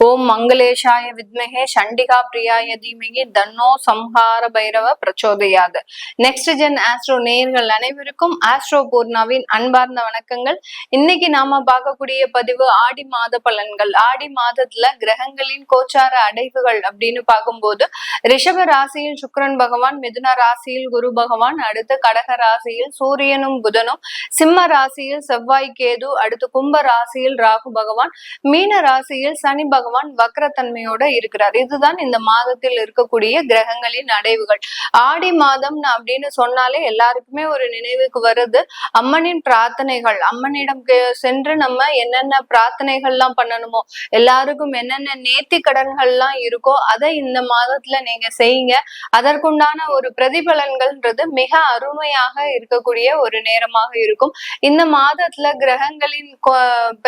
ஓம் மங்களேஷாய வித்மகே சண்டிகா பிரியாய தீமகி தன்னோ சம்ஹார பைரவ பிரச்சோதையாக நெக்ஸ்ட் ஜென் ஆஸ்ட்ரோ நேர்கள் அனைவருக்கும் ஆஸ்ட்ரோ பூர்ணாவின் அன்பார்ந்த வணக்கங்கள். இன்னைக்கு நாம பார்க்கக்கூடிய பதிவு ஆடி மாத பலன்கள். ஆடி மாதத்துல கிரகங்களின் கோச்சார அடைவுகள் அப்படின்னு பார்க்கும்போது ரிஷப ராசியில் சுக்கரன் பகவான் மிதுன ராசியில் குரு பகவான் அடுத்து கடக ராசியில் சூரியனும் புதனும் சிம்ம ராசியில் செவ்வாய் கேது அடுத்து கும்ப ராசியில் ராகு பகவான் மீன ராசியில் சனி பகவான் பகவான் வக்ரத்தன்மையோட இருக்கிறார். இதுதான் இந்த மாதத்தில் இருக்கக்கூடிய கிரகங்களின் அடைவுகள். ஆடி மாதம் அப்படின்னு சொன்னாலே எல்லாருக்குமே ஒரு நினைவுக்கு வருது அம்மனின் பிரார்த்தனைகள். அம்மனிடம் சென்று நம்ம என்னென்ன பிரார்த்தனைகள்லாம் பண்ணணுமோ எல்லாருக்கும் என்னென்ன நேர்த்தி கடன்கள்லாம் இருக்கோ அதை இந்த மாதத்துல நீங்க செய்யுங்க. அதற்குண்டான ஒரு பிரதிபலன்கள்ன்றது மிக அருமையாக இருக்கக்கூடிய ஒரு நேரமாக இருக்கும். இந்த மாதத்துல கிரகங்களின்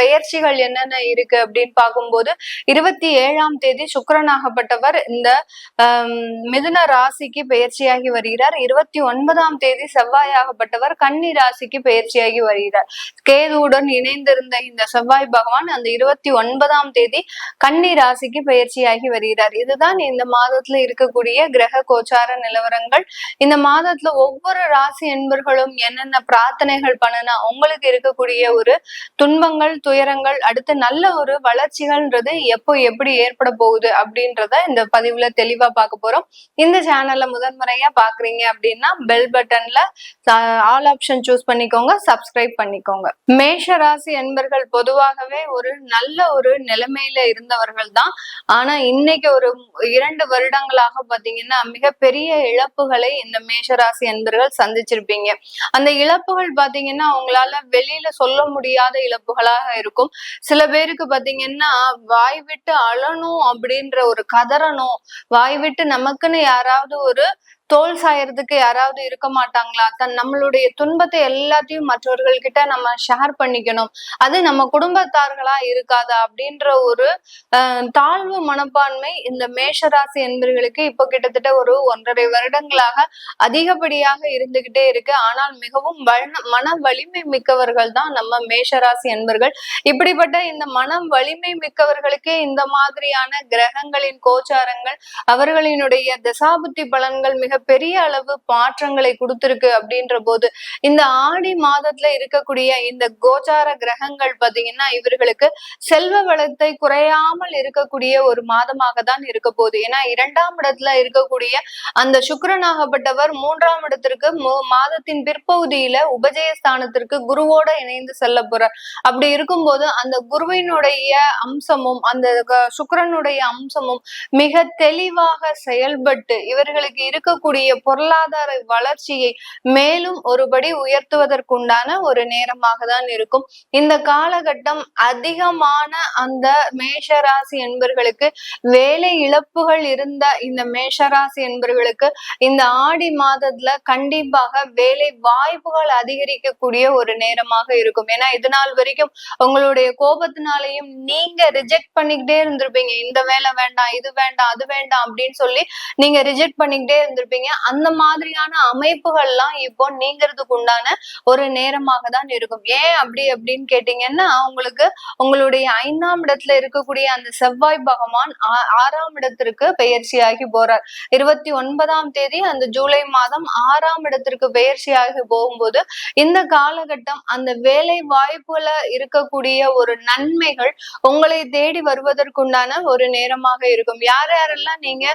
பெயர்ச்சிகள் என்னென்ன இருக்கு அப்படின்னு பார்க்கும்போது இருபத்தி ஏழாம் தேதி சுக்கரனாகப்பட்டவர் இந்த மிதுன ராசிக்கு பயிற்சியாகி வருகிறார். இருபத்தி ஒன்பதாம் தேதி செவ்வாயாகப்பட்டவர் கன்னி ராசிக்கு பயிற்சியாகி வருகிறார். கேதுவுடன் இணைந்திருந்த இந்த செவ்வாய் பகவான் அந்த இருபத்தி ஒன்பதாம் தேதி கன்னி ராசிக்கு பயிற்சியாகி வருகிறார். இதுதான் இந்த மாதத்துல இருக்கக்கூடிய கிரக கோச்சார நிலவரங்கள். இந்த மாதத்துல ஒவ்வொரு ராசி என்பர்களும் என்னென்ன பிரார்த்தனைகள் பண்ணனா உங்களுக்கு இருக்கக்கூடிய ஒரு துன்பங்கள் துயரங்கள் அடுத்து நல்ல ஒரு வளர்ச்சிகள்ன்றது எப்போ எப்படி ஏற்பட போகுது அப்படின்றத இந்த பதிவுல தெளிவா பார்க்க போறோம். இந்த சேனல்ல முதன்முறையா பாக்குறீங்க அப்படின்னா பெல் பட்டன்ல ஆல் ஆப்ஷன் சூஸ் பண்ணிக்கோங்க சப்ஸ்கிரைப் பண்ணிக்கோங்க. மேஷ ராசி என்பர்கள் பொதுவாகவே ஒரு நல்ல ஒரு நிலைமையில இருந்தவர்கள் தான். ஆனா இன்னைக்கு ஒரு இரண்டு வருடங்களாக பாத்தீங்கன்னா மிகப்பெரிய இழப்புகளை இந்த மேஷராசி என்பர்கள் சந்திச்சிருப்பீங்க. அந்த இழப்புகள் பாத்தீங்கன்னா அவங்களால வெளியில சொல்ல முடியாத இழப்புகளாக இருக்கும். சில பேருக்கு பாத்தீங்கன்னா வாய் விட்டு அழணும் அப்படின்ற ஒரு கதறணும். வாய் விட்டு நமக்குன்னு யாராவது ஒரு தோல் சாயறதுக்கு யாராவது இருக்க மாட்டாங்களா? தன் நம்மளுடைய துன்பத்தை எல்லாத்தையும் மற்றவர்கள் கிட்ட நம்ம ஷேர் பண்ணிக்கணும். அது நம்ம குடும்பத்தார்களா இருக்காதா? அப்படின்ற ஒரு தாழ்வு மனப்பான்மை இந்த மேஷராசி என்பர்களுக்கு இப்போ கிட்டத்தட்ட ஒரு ஒன்றரை வருடங்களாக அதிகப்படியாக இருந்துகிட்டே இருக்கு. ஆனால் மிகவும் மன வலிமை மிக்கவர்கள் தான் நம்ம மேஷராசி என்பர்கள். இப்படிப்பட்ட இந்த மனம் வலிமை மிக்கவர்களுக்கே இந்த மாதிரியான கிரகங்களின் கோச்சாரங்கள் அவர்களினுடைய தசாபுத்தி பலன்கள் மிக பெரிய அளவு மாற்றங்களை கொடுத்திருக்கு அப்படின்ற போது இந்த ஆடி மாதத்துல இருக்கக்கூடிய இந்த கோச்சார கிரகங்கள் பாத்தீங்கன்னா இவர்களுக்கு செல்வ வளத்தை குறையாமல் இருக்கக்கூடிய ஒரு மாதமாக தான் இருக்க போகுது. ஏன்னா இரண்டாம் இடத்துல இருக்கக்கூடிய அந்த சுக்கரனாகப்பட்டவர் மூன்றாம் இடத்திற்கு மாதத்தின் பிற்பகுதியில உபஜயஸ்தானத்திற்கு குருவோட இணைந்து செல்ல போறார். அப்படி இருக்கும்போது அந்த குருவினுடைய அம்சமும் அந்த சுக்கரனுடைய அம்சமும் மிக தெளிவாக செயல்பட்டு இவர்களுக்கு இருக்கக்கூடிய இருக்கக்கூடிய பொருளாதார வளர்ச்சியை மேலும் ஒருபடி உயர்த்துவதற்குண்டான ஒரு நேரமாக தான் இருக்கும். இந்த காலகட்டம் அதிகமான அந்த மேஷராசி என்பர்களுக்கு வேலை இழப்புகள் இருந்த இந்த மேஷராசி என்பர்களுக்கு இந்த ஆடி மாதத்துல கண்டிப்பாக வேலை வாய்ப்புகள் அதிகரிக்கக்கூடிய ஒரு நேரமாக இருக்கும். ஏன்னா இது நாள் வரைக்கும் உங்களுடைய கோபத்தினாலையும் நீங்க ரிஜெக்ட் பண்ணிக்கிட்டே இருந்திருப்பீங்க. இந்த வேலை வேண்டாம் இது வேண்டாம் அது வேண்டாம் அப்படின்னு சொல்லி நீங்க ரிஜெக்ட் பண்ணிக்கிட்டே இருந்திருப்பீங்க. இருப்பீங்க. அந்த மாதிரியான அமைப்புகள்லாம் இப்போ நீங்கிறதுக்கு உண்டான ஒரு நேரமாக தான் இருக்கும். ஏன் அப்படி அப்படின்னு கேட்டீங்கன்னா உங்களுக்கு உங்களுடைய ஐந்தாம் இடத்துல இருக்கக்கூடிய அந்த செவ்வாய் பகவான் ஆறாம் இடத்திற்கு பெயர்ச்சியாகி போறார். இருபத்தி ஒன்பதாம் தேதி அந்த ஜூலை மாதம் ஆறாம் இடத்திற்கு பெயர்ச்சியாகி போகும்போது இந்த காலகட்டம் அந்த வேலை வாய்ப்புல இருக்கக்கூடிய ஒரு நன்மைகள் உங்களை தேடி வருவதற்குண்டான ஒரு நேரமாக இருக்கும். யார் யாரெல்லாம் நீங்க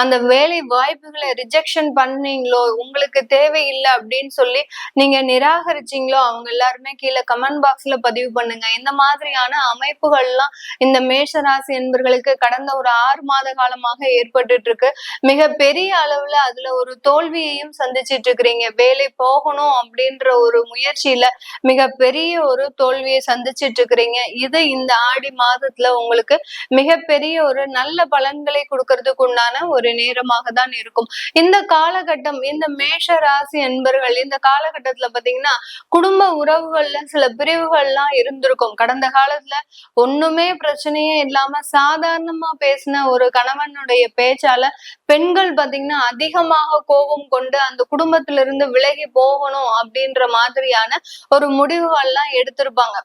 அந்த வேலை வாய்ப்புகளை ரிஜெக்ட் ரிஜெக்ஷன் பண்ணீங்களோ? உங்களுக்கு தேவையில்லை அப்படின்னு சொல்லி நீங்க நிராகரிச்சீங்களோ? அவங்க எல்லாருமே கீழே கமெண்ட் பாக்ஸ்ல பதிவு பண்ணுங்க. இந்த மாதிரியான அமைப்புகள்லாம் இந்த மேஷராசி என்பர்களுக்கு கடந்த ஒரு ஆறு மாத காலமாக ஏற்பட்டு இருக்கு மிக பெரிய அளவுல அதுல ஒரு தோல்வியையும் சந்திச்சிட்டு இருக்கிறீங்க. வேலை போகணும் அப்படின்ற ஒரு முயற்சியில மிக பெரிய ஒரு தோல்வியை சந்திச்சிட்டு இருக்கிறீங்க. இது இந்த ஆடி மாதத்துல உங்களுக்கு மிகப்பெரிய ஒரு நல்ல பலன்களை கொடுக்கறதுக்கு உண்டான ஒரு நேரமாக தான் இருக்கும். இந்த இந்த காலகட்டம் இந்த மேஷ ராசி என்பர்கள் இந்த காலகட்டத்துல பாத்தீங்கன்னா குடும்ப உறவுகள்ல சில பிரிவுகள்லாம் இருந்திருக்கும். கடந்த காலத்துல ஒண்ணுமே பிரச்சனையே இல்லாம சாதாரணமா பேசின ஒரு கணவனுடைய பேச்சால பெண்கள் பாத்தீங்கன்னா அதிகமாக கோபம் கொண்டு அந்த குடும்பத்திலிருந்து விலகி போகணும் அப்படின்ற மாதிரியான ஒரு முடிவுகள்லாம் எடுத்திருப்பாங்க.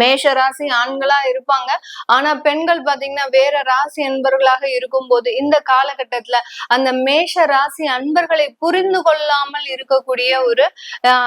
மேஷ ராசி ஆண்களா இருப்பாங்க. ஆனா பெண்கள் பாத்தீங்கன்னா வேற ராசி அன்பர்களாக இருக்கும்போது இந்த காலகட்டத்துல அந்த மேஷ ராசி அன்பர்களை புரிந்து கொள்ளாமல் இருக்கக்கூடிய ஒரு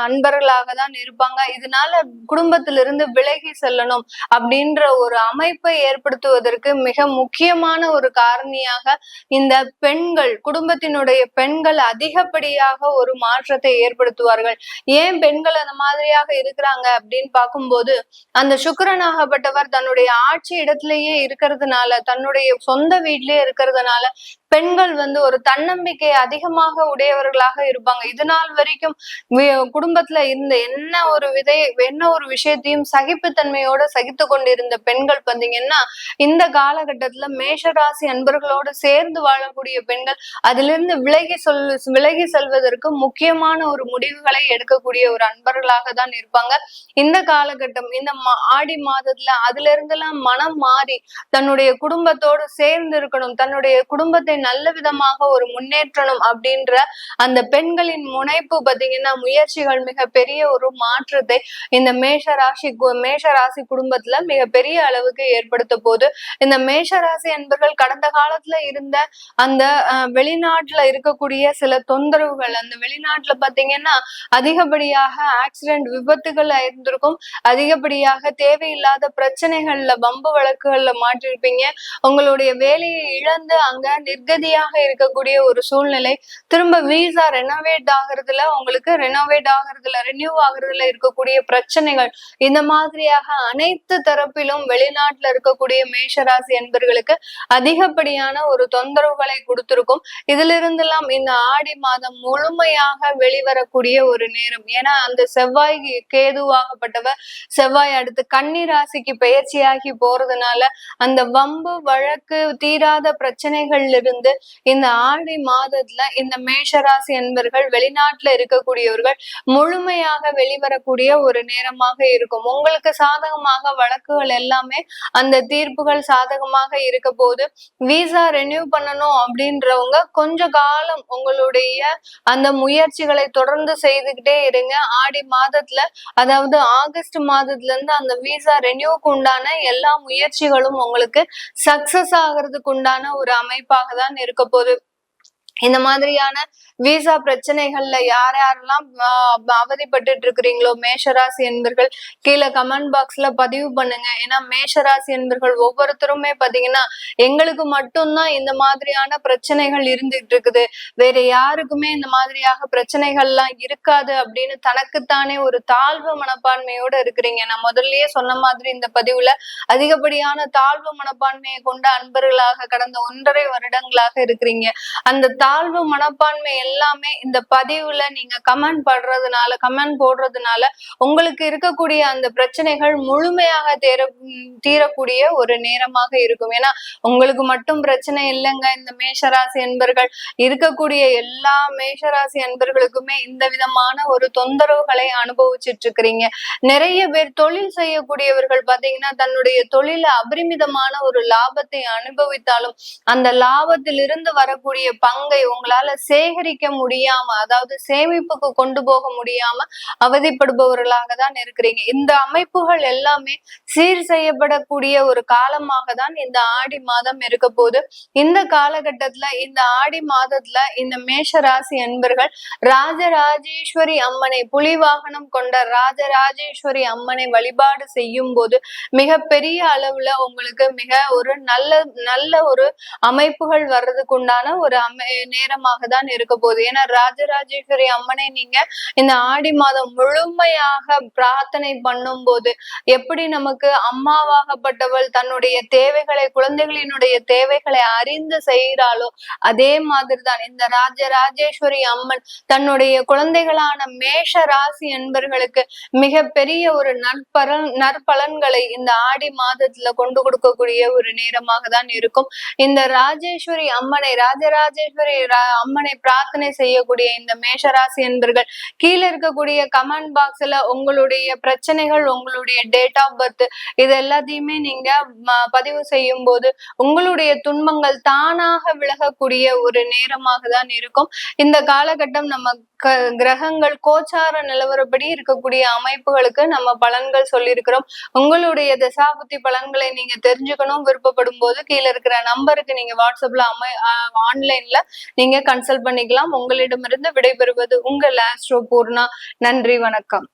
அன்பர்களாக தான் இருப்பாங்க. இதனால குடும்பத்திலிருந்து விலகி செல்லணும் அப்படின்ற ஒரு அமைப்பை ஏற்படுத்துவதற்கு மிக முக்கியமான ஒரு காரணியாக இந்த பெண்கள் குடும்பத்தினுடைய பெண்கள் அதிகப்படியாக ஒரு மாற்றத்தை ஏற்படுத்துவார்கள். ஏன் பெண்கள் அந்த மாதிரியாக இருக்கிறாங்க அப்படின்னு பார்க்கும்போது அந்த சுக்கரனாகப்பட்டவர் தன்னுடைய ஆட்சி இடத்திலேயே இருக்கிறதுனால தன்னுடைய சொந்த வீட்லயே இருக்கிறதுனால பெண்கள் வந்து ஒரு தன்னம்பிக்கை அதிகமாக உடையவர்களாக இருப்பாங்க. இது நாள் வரைக்கும் குடும்பத்துல இருந்த என்ன ஒரு விதை என்ன ஒரு விஷயத்தையும் சகிப்புத்தன்மையோட சகித்து கொண்டிருந்த பெண்கள் பார்த்தீங்கன்னா இந்த காலகட்டத்துல மேஷராசி அன்பர்களோடு சேர்ந்து வாழக்கூடிய பெண்கள் அதிலிருந்து விலகி சொல் விலகி செல்வதற்கு முக்கியமான ஒரு முடிவுகளை எடுக்கக்கூடிய ஒரு அன்பர்களாக தான் இருப்பாங்க. இந்த காலகட்டம் இந்த ஆடி மாதத்துல அதுல இருந்தெல்லாம் மனம் மாறி தன்னுடைய குடும்பத்தோடு சேர்ந்து இருக்கணும் தன்னுடைய குடும்பத்தை நல்ல விதமாக ஒரு முன்னேற்றணும் அப்படின்ற அந்த பெண்களின் முனைப்பு பாத்தீங்கன்னா முயற்சிகள் மிக பெரிய ஒரு மாற்றத்தை இந்த மேஷ ராசி மேஷ ராசி குடும்பத்துல மிக பெரிய அளவுக்கு ஏற்படுத்த போது இந்த மேஷ ராசி என்பர்கள் கடந்த காலத்துல இருந்த அந்த வெளிநாட்டுல இருக்கக்கூடிய சில தொந்தரவுகள் அந்த வெளிநாட்டுல பாத்தீங்கன்னா அதிகப்படியாக ஆக்சிடென்ட் விபத்துகள் இருந்திருக்கும். அதிகப்படியாக தேவையில்லாத பிரச்சனைகள்ல பம்பு வழக்குகள்ல மாற்றிருப்பீங்க உங்களுடைய வேலையை இழந்து அங்க நிர்க நிம்மதியாக இருக்கக்கூடிய ஒரு சூழ்நிலை. திரும்ப வீசா ரெனோவேட் ஆகுறதுல உங்களுக்கு ரெனோவேட் ஆகுறதுல ரினியூ ஆகுறதுல இருக்கக்கூடிய பிரச்சனைகள் இந்த மாதிரியாக அனைத்து தரப்பிலும் வெளிநாட்டுல இருக்கக்கூடிய மேஷராசி என்பர்களுக்கு அதிகப்படியான ஒரு தொந்தரவுகளை கொடுத்திருக்கும். இதுல இருந்தெல்லாம் இந்த ஆடி மாதம் முழுமையாக வெளிவரக்கூடிய ஒரு நேரம். ஏன்னா அந்த செவ்வாய் கேதுவாகப்பட்டவர் செவ்வாய் அடுத்து கன்னி ராசிக்கு பயிற்சியாகி போறதுனால அந்த வம்பு வழக்கு தீராத பிரச்சனைகள்ல இருந்து வந்து இந்த ஆடி மாதத்துல இந்த மேஷராசி என்பர்கள் வெளிநாட்டுல இருக்கக்கூடியவர்கள் முழுமையாக வெளிவரக்கூடிய ஒரு நேரமாக இருக்கும். உங்களுக்கு சாதகமாக வழக்குகள் எல்லாமே அந்த தீர்ப்புகள் சாதகமாக இருக்க போது விசா ரெனியூ பண்ணணும் அப்படின்றவங்க கொஞ்ச காலம் உங்களுடைய அந்த முயற்சிகளை தொடர்ந்து செய்துகிட்டே இருங்க. ஆடி மாதத்துல அதாவது ஆகஸ்ட் மாதத்துல இருந்து அந்த விசா ரெனியூக்கு உண்டான எல்லா முயற்சிகளும் உங்களுக்கு சக்சஸ் ஆகிறதுக்கு உண்டான ஒரு அமைப்பாக தான் தான் இருக்க போகுது இந்த மாதிரியான விசா பிரச்சனைகள்ல யார் யாரெல்லாம் அவதிப்பட்டு இருக்கிறீங்களோ மேஷராசி என்பர்கள் கீழே கமெண்ட் பாக்ஸ்ல பதிவு பண்ணுங்க. ஏன்னா மேஷராசி என்பர்கள் ஒவ்வொருத்தருமே பாத்தீங்கன்னா எங்களுக்கு மட்டும்தான் இந்த மாதிரியான பிரச்சனைகள் இருந்துட்டு இருக்குது வேற யாருக்குமே இந்த மாதிரியாக பிரச்சனைகள்லாம் இருக்காது அப்படின்னு தனக்குத்தானே ஒரு தாழ்வு மனப்பான்மையோட இருக்கிறீங்க. நான் முதல்லயே சொன்ன மாதிரி இந்த பதிவுல அதிகப்படியான தாழ்வு மனப்பான்மையை கொண்ட அன்பர்களாக கடந்த ஒன்றரை வருடங்களாக இருக்கிறீங்க. அந்த தாழ்வு மனப்பான்மை எல்லாமே இந்த பதிவுல நீங்க கமெண்ட் படுறதுனால கமெண்ட் போடுறதுனால உங்களுக்கு இருக்கக்கூடிய அந்த பிரச்சனைகள் முழுமையாக தேர தீரக்கூடிய ஒரு நேரமாக இருக்கும். ஏன்னா உங்களுக்கு மட்டும் பிரச்சனை இல்லைங்க. இந்த மேஷராசி என்பர்கள் இருக்கக்கூடிய எல்லா மேஷராசி அன்பர்களுக்குமே இந்த விதமான ஒரு தொந்தரவுகளை அனுபவிச்சுட்டு இருக்கிறீங்க நிறைய பேர் தொழில் செய்யக்கூடியவர்கள் பாத்தீங்கன்னா தன்னுடைய தொழில அபரிமிதமான ஒரு லாபத்தை அனுபவித்தாலும் அந்த லாபத்திலிருந்து வரக்கூடிய பங்கு பங்கை உங்களால சேகரிக்க முடியாம அதாவது சேமிப்புக்கு கொண்டு போக முடியாம அவதிப்படுபவர்களாக தான் இருக்கிறீங்க. இந்த அமைப்புகள் எல்லாமே சீர் செய்யப்படக்கூடிய ஒரு காலமாக தான் இந்த ஆடி மாதம் இருக்க போது இந்த காலகட்டத்துல இந்த ஆடி மாதத்துல இந்த மேஷ ராசி என்பர்கள் ராஜராஜேஸ்வரி அம்மனை புலி வாகனம் கொண்ட ராஜராஜேஸ்வரி அம்மனை வழிபாடு செய்யும் போது மிக பெரிய அளவுல உங்களுக்கு மிக ஒரு நல்ல நல்ல ஒரு அமைப்புகள் வர்றதுக்கு உண்டான ஒரு அமை நேரமாக தான் இருக்க போகுது. ஏன்னா ராஜராஜேஸ்வரி அம்மனை நீங்க இந்த ஆடி மாதம் முழுமையாக பிரார்த்தனை பண்ணும் போது எப்படி நமக்கு அம்மாவாகப்பட்டவள் தன்னுடைய தேவைகளை குழந்தைகளினுடைய தேவைகளை அறிந்து செய்கிறாளோ அதே மாதிரிதான் இந்த ராஜராஜேஸ்வரி அம்மன் தன்னுடைய குழந்தைகளான மேஷ ராசி என்பர்களுக்கு மிக பெரிய ஒரு நற்பலன் நற்பலன்களை இந்த ஆடி மாதத்துல கொண்டு கொடுக்கக்கூடிய ஒரு நேரமாக தான் இருக்கும். இந்த ராஜேஸ்வரி அம்மனை ராஜராஜேஸ்வரி அம்மனை பிரார்த்தனை செய்யக்கூடிய இந்த மேஷராசி என்பர்கள் கீழே இருக்கக்கூடிய கமெண்ட் பாக்ஸ்ல உங்களுடைய பிரச்சனைகள் உங்களுடைய டேட் ஆஃப் பர்த் இது எல்லாத்தையுமே நீங்க பதிவு செய்யும் போது உங்களுடைய துன்பங்கள் தானாக விலகக்கூடிய ஒரு நேரமாக தான் இருக்கும். இந்த காலகட்டம் நம்ம கிரகங்கள் கோச்சார நிலவரப்படி இருக்கக்கூடிய அமைப்புகளுக்கு நம்ம பலன்கள் சொல்லியிருக்கிறோம். உங்களுடைய தசாபுத்தி பலன்களை நீங்க தெரிஞ்சுக்கணும் விருப்பப்படும் போது கீழே இருக்கிற நம்பருக்கு நீங்க வாட்ஸ்அப்ல அமை ஆன்லைன்ல நீங்க கன்சல்ட் பண்ணிக்கலாம். உங்களிடமிருந்து விடைபெறுவது உங்கள் ஆஸ்ட்ரோ பூர்ணா. நன்றி வணக்கம்.